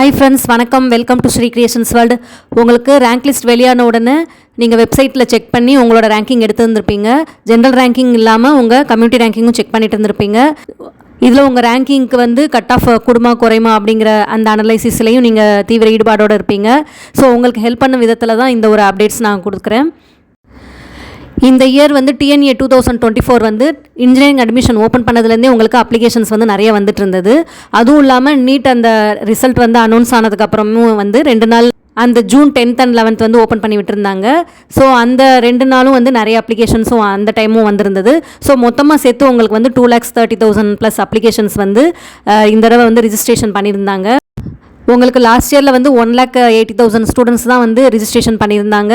Hi friends வணக்கம். Welcome to Shri creations world உங்களுக்கு rank list வெளியான உடனே நீங்கள் வெப்சைட்டில் செக் பண்ணி உங்களோட ரேங்கிங் எடுத்து வந்திருப்பீங்க ஜென்ரல் ரேங்கிங் இல்லாமல் உங்கள் கம்யூனிட்டி ரேங்கிங்கும் செக் பண்ணிட்டு இருந்திருப்பீங்க. இதில் உங்கள் ரேங்கிங்க்கு வந்து கட் ஆஃப் குடுமா குறைமா அப்படிங்கிற அந்த அனலைசிஸ்லையும் நீங்கள் தீவிர ஈடுபாடோடு இருப்பீங்க. ஸோ உங்களுக்கு ஹெல்ப் பண்ண விதத்தில் தான் இந்த ஒரு அப்டேட்ஸ் நான் கொடுக்குறேன். இந்த இயர் வந்து TNEA two thousand twenty four வந்து இன்ஜினியரிங் அட்மிஷன் ஓப்பன் பண்ணதுலேருந்தே உங்களுக்கு அப்ளிகேஷன்ஸ் வந்து நிறைய வந்துட்டு இருந்தது அதுவும் இல்லாமல் நீட் அந்த ரிசல்ட் வந்து அனௌன்ஸ் ஆனதுக்கப்புறமும் வந்து ரெண்டு நாள் அந்த ஜூன் டென்த் அண்ட் லெவன்த் வந்து ஓப்பன் பண்ணி விட்டுருந்தாங்க. ஸோ அந்த ரெண்டு நாளும் வந்து நிறைய அப்ளிகேஷன்ஸும் அந்த டைமும் வந்திருந்தது. ஸோ மொத்தமாக சேர்த்து உங்களுக்கு வந்து two lakhs thirty thousand plus applications வந்து இந்த தடவை வந்து ரிஜிஸ்ட்ரேஷன் பண்ணியிருந்தாங்க. உங்களுக்கு லாஸ்ட் இயரில் வந்து one lakh eighty thousand students தான் வந்து ரிஜிஸ்ட்ரேஷன் பண்ணியிருந்தாங்க.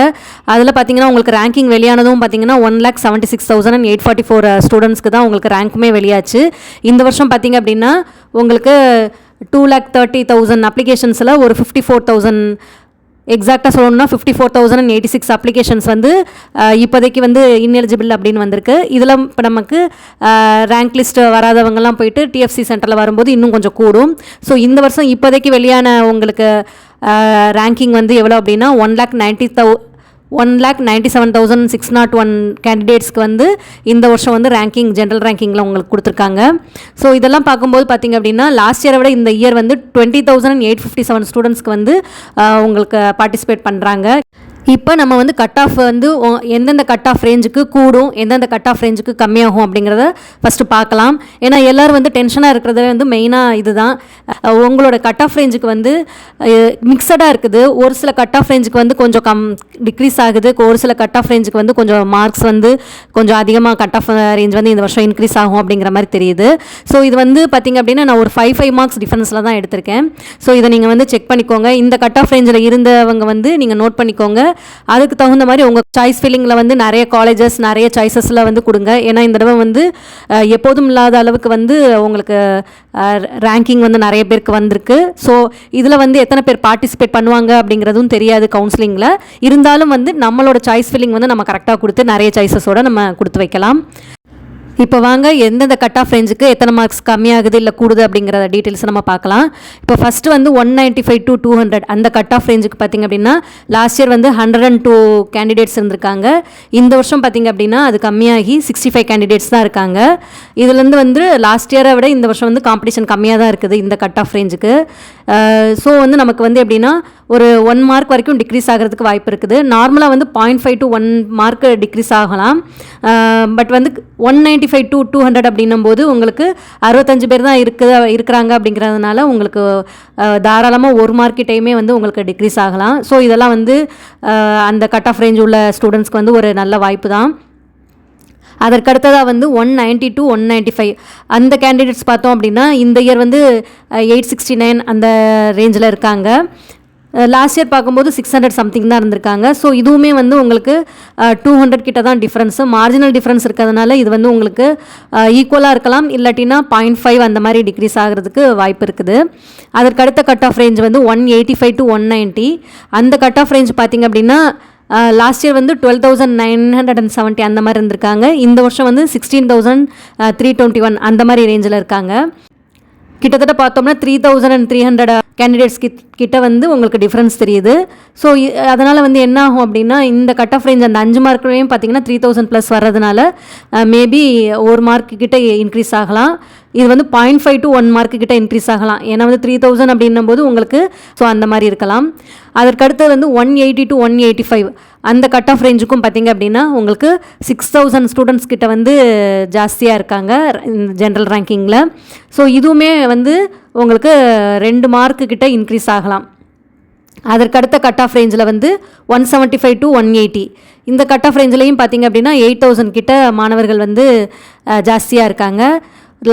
அதில் பார்த்தீங்கன்னா உங்களுக்கு ரேங்கிங் வெளியானதும் பார்த்தீங்கன்னா one lakh seventy six thousand and eight forty four ஸ்டூடெண்ட்ஸ்க்கு தான் உங்களுக்கு ரேங்க்குமே வெளியாச்சு. இந்த வருஷம் பார்த்தீங்க அப்படின்னா உங்களுக்கு டூ லேக் தேர்ட்டி தௌசண்ட் அப்ளிகேஷன்ஸில் ஒரு ஃபிஃப்டி ஃபோர் தௌசண்ட் எக்ஸாக்டாக சொல்லணும்னா fifty four thousand and eighty six applications வந்து இப்போதைக்கு வந்து இன்எலிஜிபிள் அப்படின்னு வந்திருக்கு. இதில் இப்போ நமக்கு ரேங்க் லிஸ்ட் வராதவங்கலாம் போயிட்டு டிஎஃப்சி சென்டரில் வரும்போது இன்னும் கொஞ்சம் கூடும். ஸோ இந்த வருஷம் இப்போதைக்கு வெளியான உங்களுக்கு ரேங்கிங் வந்து எவ்வளோ அப்படின்னா one lakh ninety thou one lakh ninety seven thousand six not one கேண்டிடேட்ஸ்க்கு வந்து இந்த வருஷம் வந்து ரேங்கிங் ஜென்ரல் ரேங்கிங்கில் உங்களுக்கு கொடுத்துருக்காங்க. ஸோ இதெல்லாம் பார்க்கும்போது பார்த்தீங்க அப்படின்னா லாஸ்ட் இயரை விட இந்த இயர் வந்து twenty thousand eight fifty seven ஸ்டூடெண்ட்ஸ்க்கு வந்து உங்களுக்கு பார்ட்டிசிபேட் பண்ணுறாங்க இப்போ நம்ம வந்து கட் ஆஃப் வந்து எந்தெந்த கட் ஆஃப் ரேஞ்சுக்கு கூடும் எந்தெந்த கட் ஆஃப் ரேஞ்சுக்கு கம்மியாகும் அப்படிங்கிறத ஃபஸ்ட்டு பார்க்கலாம். ஏன்னா எல்லோரும் வந்து டென்ஷனாக இருக்கிறது வந்து மெயினாக இதுதான். உங்களோட கட் ஆஃப் ரேஞ்சுக்கு வந்து மிக்சடாக இருக்குது. ஒரு சில கட் ஆஃப் ரேஞ்சுக்கு வந்து கொஞ்சம் கம் டிக்ரீஸ் ஆகுது. ஒரு சில கட் ஆஃப் ரேஞ்சுக்கு வந்து கொஞ்சம் மார்க்ஸ் வந்து கொஞ்சம் அதிகமாக கட் ஆஃப் ரேஞ்ச் வந்து இந்த வருஷம் இன்க்ரீஸ் ஆகும் அப்படிங்கிற மாதிரி தெரியுது. ஸோ இது வந்து பார்த்திங்க அப்படின்னா நான் ஒரு ஃபைவ் ஃபைவ் மார்க்ஸ் டிஃபரன்ஸில் தான் எடுத்திருக்கேன். ஸோ இதை நீங்கள் வந்து செக் பண்ணிக்கோங்க. இந்த கட் ஆஃப் ரேஞ்சில் இருந்தவங்க வந்து நீங்கள் நோட் பண்ணிக்கோங்க. அதுக்கு தகுந்த மாதிரி உங்கள் சாய்ஸ் ஃபில்லிங்கில் வந்து நிறைய காலேஜஸ் நிறைய சாய்ஸஸில் வந்து கொடுங்க. ஏன்னா இந்த தடவை வந்து எப்போதும் இல்லாத அளவுக்கு வந்து உங்களுக்கு ரேங்கிங் வந்து நிறைய பேருக்கு வந்திருக்கு. ஸோ இதில் வந்து எத்தனை பேர் பார்ட்டிசிபேட் பண்ணுவாங்க அப்படிங்கிறதும் தெரியாது கவுன்சிலிங்கில் இருந்தாலும் வந்து நம்மளோட சாய்ஸ் ஃபில்லிங் வந்து நம்ம கரெக்டாக கொடுத்து நிறைய சாய்ஸஸோட நம்ம கொடுத்து வைக்கலாம். இப்போ வாங்க எந்தெந்த கட் ஆஃப் ரேஞ்சுக்கு எத்தனை மார்க்ஸ் கம்மியாகுது இல்லை கூடுது அப்படிங்கிற டீட்டெயில்ஸ் நம்ம பார்க்கலாம். இப்போ ஃபஸ்ட்டு வந்து one ninety five to two hundred அந்த கட் ஆஃப் ரேஞ்சுக்கு பார்த்திங்க அப்படின்னா லாஸ்ட் இயர் வந்து ஹண்ட்ரட் அண்ட் டூ கேண்டிடேட்ஸ் இருந்திருக்காங்க. இந்த வருஷம் பார்த்திங்க அப்படின்னா அது கம்மியாகி சிக்ஸ்டி ஃபைவ் கேண்டிடேட்ஸ் தான் இருக்காங்க. இதுலேருந்து வந்து லாஸ்ட் இயரை விட இந்த வருஷம் வந்து காம்படிஷன் கம்மியாக தான் இருக்குது இந்த கட் ஆஃப் ரேஞ்சுக்கு ஸோ வந்து நமக்கு வந்து எப்படின்னா ஒரு ஒன் மார்க் வரைக்கும் டிக்ரீஸ் ஆகிறதுக்கு வாய்ப்பு இருக்குது. நார்மலாக வந்து point five to one mark decrease ஆகலாம். பட் வந்து one ninety five to two hundred அப்படின்னும் போது உங்களுக்கு அறுபத்தஞ்சு பேர் தான் இருக்குது இருக்கிறாங்க அப்படிங்கிறதுனால உங்களுக்கு தாராளமாக ஒரு மார்க்கிட்டையுமே வந்து உங்களுக்கு டிக்ரீஸ் ஆகலாம். ஸோ இதெல்லாம் வந்து அந்த கட் ஆஃப் ரேஞ்ச் உள்ள ஸ்டூடெண்ட்ஸ்க்கு வந்து ஒரு நல்ல வாய்ப்பு தான். அதற்கடுத்ததாக வந்து one ninety two one ninety five அந்த கேண்டிடேட்ஸ் பார்த்தோம் அப்படின்னா இந்த இயர் வந்து எயிட் சிக்ஸ்டி நைன் அந்த ரேஞ்சில் இருக்காங்க. லாஸ்ட் இயர் பார்க்கும்போது சிக்ஸ் ஹண்ட்ரட் சம்திங் தான் இருந்திருக்காங்க. ஸோ இதுவுமே வந்து உங்களுக்கு டூ ஹண்ட்ரட் கிட்ட தான் டிஃப்ரென்ஸு மார்ஜினல் டிஃப்ரென்ஸ் இருக்கிறதுனால இது வந்து உங்களுக்கு ஈக்குவலாக இருக்கலாம். இல்லாட்டினா பாயிண்ட் ஃபைவ் அந்த மாதிரி டிக்ரீஸ் ஆகிறதுக்கு வாய்ப்பு இருக்குது. அதற்கு அடுத்த கட் ஆஃப் ரேஞ்ச் வந்து one eighty five to one ninety அந்த கட் ஆஃப் ரேஞ்ச் பார்த்திங்க அப்படின்னா லாஸ்ட் இயர் வந்து twelve thousand nine hundred and seventy அந்த மாதிரி இருந்திருக்காங்க. இந்த வருஷம் வந்து sixteen thousand three twenty one அந்த மாதிரி ரேஞ்சில் இருக்காங்க. கிட்டத்தட்ட பார்த்தோம்னா three thousand and three hundred candidates கிட்ட வந்து உங்களுக்கு டிஃப்ரென்ஸ் தெரியுது. ஸோ அதனால் வந்து என்ன ஆகும் அப்படின்னா இந்த கட் ஆஃப் ரேஞ்ச் அந்த அஞ்சு மார்க்லேயும் பார்த்தீங்கன்னா த்ரீ தௌசண்ட் ப்ளஸ் வர்றதுனால மேபி ஒரு மார்க் கிட்ட இன்க்ரீஸ் ஆகலாம். இது வந்து point five to one mark கிட்ட இன்க்ரீஸ் ஆகலாம். ஏன்னா வந்து த்ரீ தௌசண்ட் அப்படின்னும் போது உங்களுக்கு ஸோ அந்த மாதிரி இருக்கலாம். அதற்கடுத்தது வந்து one eighty to one eighty five அந்த கட் ஆஃப் ரேஞ்சுக்கும் பார்த்தீங்க அப்படின்னா உங்களுக்கு சிக்ஸ் தௌசண்ட் ஸ்டூடெண்ட்ஸ் கிட்ட வந்து ஜாஸ்தியாக இருக்காங்க இந்த ஜென்ரல் ரேங்கிங்கில் ஸோ இதுவுமே வந்து உங்களுக்கு ரெண்டு மார்க்கு கிட்ட இன்க்ரீஸ் ஆகலாம். அதற்கடுத்த கட் ஆஃப் ரேஞ்சில் வந்து one seventy five to one eighty இந்த கட் ஆஃப் ரேஞ்சிலையும் பார்த்தீங்க அப்படின்னா எயிட் தௌசண்ட் கிட்ட மாணவர்கள் வந்து ஜாஸ்தியாக இருக்காங்க.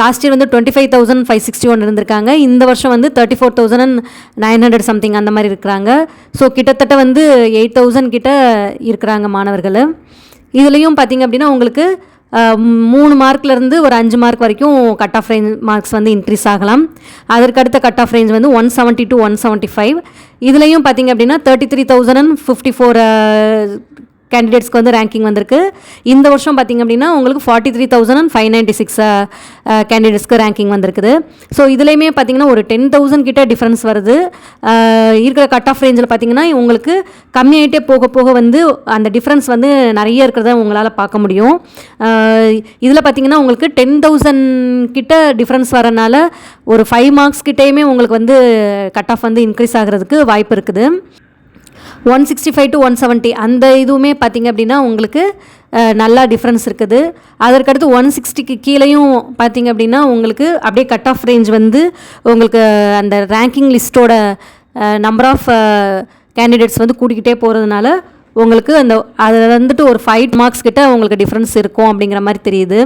லாஸ்ட் இயர் வந்து twenty five thousand five sixty one இருந்திருக்காங்க. இந்த வருஷம் வந்து thirty four thousand nine hundred something அந்த மாதிரி இருக்கிறாங்க. ஸோ கிட்டத்தட்ட வந்து எயிட் தௌசண்ட் கிட்ட இருக்கிறாங்க மாணவர்கள். இதுலேயும் பார்த்தீங்க அப்படின்னா உங்களுக்கு மூணு மார்க்லேருந்து ஒரு அஞ்சு மார்க் வரைக்கும் கட் ஆஃப் ரேஞ்ச் மார்க்ஸ் வந்து இன்க்ரீஸ் ஆகலாம். அதற்கடுத்த கட் ஆஃப் ரேஞ்ச் வந்து one seventy to one seventy five இதுலேயும் பார்த்தீங்க அப்படின்னா thirty three thousand and fifty four கேண்டிடேட்ஸ்க்கு வந்து ரேங்கிங் வந்திருக்கு. இந்த வருஷம் பார்த்திங்க அப்படின்னா உங்களுக்கு forty three thousand and five ninety six கேண்டிடேட்ஸ்க்கு ranking வந்திருக்குது. ஸோ இதுலேயுமே பார்த்திங்கன்னா ஒரு டென் தௌசண்ட் கிட்ட டிஃப்ரென்ஸ் வருது. இருக்கிற கட் ஆஃப் ரேஞ்சில் பார்த்திங்கன்னா உங்களுக்கு கம்மியாயிட்டே போக போக வந்து அந்த டிஃப்ரென்ஸ் வந்து நிறைய இருக்கிறத உங்களால் பார்க்க முடியும். இதில் பார்த்திங்கன்னா உங்களுக்கு டென் தௌசண்ட் கிட்ட டிஃப்ரென்ஸ் வரனால ஒரு ஃபைவ் மார்க்ஸ் கிட்டேயுமே உங்களுக்கு வந்து கட் ஆஃப் வந்து இன்க்ரீஸ் ஆகிறதுக்கு வாய்ப்பு இருக்குது. One sixty five to one seventy அந்த இதுவுமே பார்த்தீங்க அப்படின்னா உங்களுக்கு நல்லா டிஃப்ரென்ஸ் இருக்குது. அதற்கடுத்து ஒன் சிக்ஸ்டிக்கு கீழேயும் பார்த்தீங்க அப்படின்னா உங்களுக்கு அப்படியே கட் ஆஃப் ரேஞ்ச் வந்து உங்களுக்கு அந்த ரேங்கிங் லிஸ்ட்டோட நம்பர் ஆஃப் கேண்டிடேட்ஸ் வந்து கூட்டிக்கிட்டே போகிறதுனால உங்களுக்கு அந்த அதில் வந்துட்டு ஒரு ஃபைவ் மார்க்ஸ் கிட்ட உங்களுக்கு டிஃப்ரென்ஸ் இருக்கும் அப்படிங்கிற மாதிரி தெரியுது.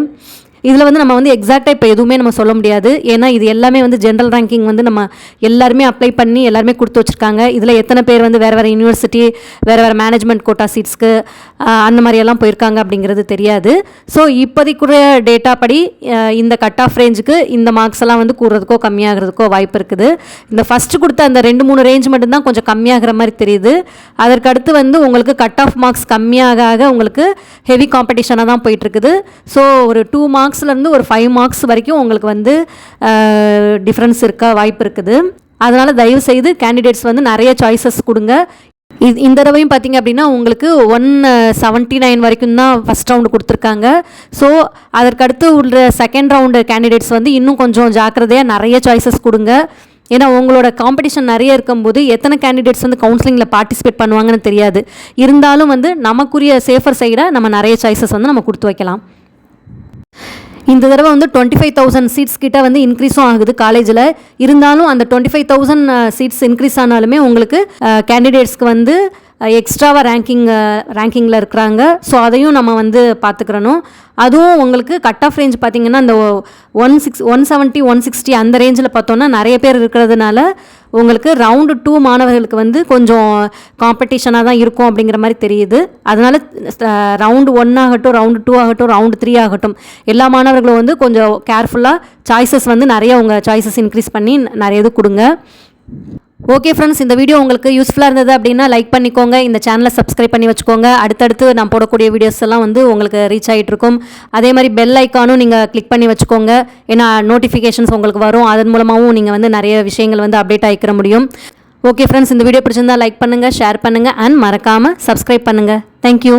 இதில் வந்து நம்ம வந்து எக்ஸாக்டாக இப்போ எதுவுமே நம்ம சொல்ல முடியாது. ஏன்னா இது எல்லாமே வந்து ஜென்ரல் ரேங்கிங் வந்து நம்ம எல்லாருமே அப்ளை பண்ணி எல்லாருமே கொடுத்து வச்சுருக்காங்க. இதில் எத்தனை பேர் வந்து வேறு வேறு யூனிவர்சிட்டி வேறு வேறு மேனேஜ்மெண்ட் கோட்டா சீட்ஸ்க்கு அந்த மாதிரியெல்லாம் போயிருக்காங்க அப்படிங்கிறது தெரியாது. ஸோ இப்போதைக்குரிய டேட்டா படி இந்த கட் ஆஃப் ரேஞ்சுக்கு இந்த மார்க்ஸ் எல்லாம் வந்து கூடுறதுக்கோ கம்மியாகிறதுக்கோ வாய்ப்பு இருக்குது. இந்த ஃபஸ்ட்டு கொடுத்த அந்த ரெண்டு மூணு ரேஞ்ச் மட்டும்தான் கொஞ்சம் கம்மியாகிற மாதிரி தெரியுது. அதற்கடுத்து வந்து உங்களுக்கு கட் ஆஃப் மார்க்ஸ் கம்மியாக ஆக உங்களுக்கு ஹெவி காம்படிஷனாக தான் போயிட்டுருக்குது ஸோ ஒரு டூ மார்க்ஸ் மார்க்ஸ்லேருந்து ஒரு ஃபைவ் மார்க்ஸ் வரைக்கும் உங்களுக்கு வந்து டிஃப்ரென்ஸ் இருக்க வாய்ப்பு இருக்குது. அதனால் தயவு செய்து கேண்டிடேட்ஸ் வந்து நிறைய சாய்ஸஸ் கொடுங்க. இது இந்த தடவையும் பார்த்தீங்க அப்படின்னா உங்களுக்கு ஒன் செவன்ட்டி நைன் வரைக்கும் தான் ஃபஸ்ட் ரவுண்டு கொடுத்துருக்காங்க. ஸோ அதற்கடுத்து உள்ள செகண்ட் ரவுண்டு கேண்டிடேட்ஸ் வந்து இன்னும் கொஞ்சம் ஜாக்கிரதையாக நிறைய சாய்ஸஸ் கொடுங்க. ஏன்னா உங்களோட காம்படிஷன் நிறைய இருக்கும்போது எத்தனை கேண்டிடேட்ஸ் வந்து கவுன்சிலிங்கில் பார்ட்டிசிபேட் பண்ணுவாங்கன்னு தெரியாது. இருந்தாலும் வந்து நமக்குரிய சேஃபர் சைடாக நம்ம நிறைய சாய்ஸஸ் வந்து நம்ம கொடுத்து வைக்கலாம். இந்த தடவை வந்து டுவெண்ட்டி ஃபைவ் தௌசண்ட் சீட்ஸ் கிட்ட வந்து இன்க்ரீஸும் ஆகுது காலேஜில் இருந்தாலும் அந்த twenty five thousand seats increase ஆனாலுமே உங்களுக்கு கேண்டிடேட்ஸ்க்கு வந்து எக்ஸ்ட்ராவாக ரேங்கிங் ரேங்கிங்கில் இருக்கிறாங்க. ஸோ அதையும் நம்ம வந்து பார்த்துக்கிறணும் அதுவும் உங்களுக்கு கட் ஆஃப் ரேஞ்ச் பார்த்தீங்கன்னா அந்த one six one seventy one sixty அந்த ரேஞ்சில் பார்த்தோன்னா நிறைய பேர் இருக்கிறதுனால உங்களுக்கு ரவுண்டு டூ மாணவர்களுக்கு வந்து கொஞ்சம் காம்படிஷனாக தான் இருக்கும் அப்படிங்கிற மாதிரி தெரியுது. அதனால் ரவுண்டு ஒன் ஆகட்டும் ரவுண்டு டூ ஆகட்டும் ரவுண்டு த்ரீ ஆகட்டும் எல்லா மாணவர்களும் வந்து கொஞ்சம் கேர்ஃபுல்லாக சாய்ஸஸ் வந்து நிறைய உங்கள் சாய்ஸஸ் இன்க்ரீஸ் பண்ணி நிறைய இது கொடுங்க. ஓகே ஃப்ரெண்ட்ஸ் இந்த வீடியோ உங்களுக்கு யூஸ்ஃபுல்லாக இருந்தது அப்படின்னா லைக் பண்ணிக்கோங்க. இந்த சேனலை சப்ஸ்கிரைப் பண்ணி வச்சுக்கோங்க. அடுத்தடுத்து நான் போடக்கூடிய வீடியோஸ் எல்லாம் வந்து உங்களுக்கு ரீச் ஆகிட்டு இருக்கும். அதே மாதிரி பெல் ஐக்கானும் நீங்கள் கிளிக் பண்ணி வச்சுக்கோங்க. ஏன்னா நோட்டிஃபிகேஷன்ஸ் உங்களுக்கு வரும். அதன் மூலமாகவும் நீங்கள் வந்து நிறைய விஷயங்கள் வந்து அப்டேட் ஆகிக்கிற முடியும். ஓகே ஃப்ரெண்ட்ஸ் இந்த வீடியோ பிடிச்சிருந்தா லைக் பண்ணுங்கள் ஷேர் பண்ணுங்கள் அண்ட் மறக்காமல் சப்ஸ்கிரைப் பண்ணுங்கள் தேங்க்யூ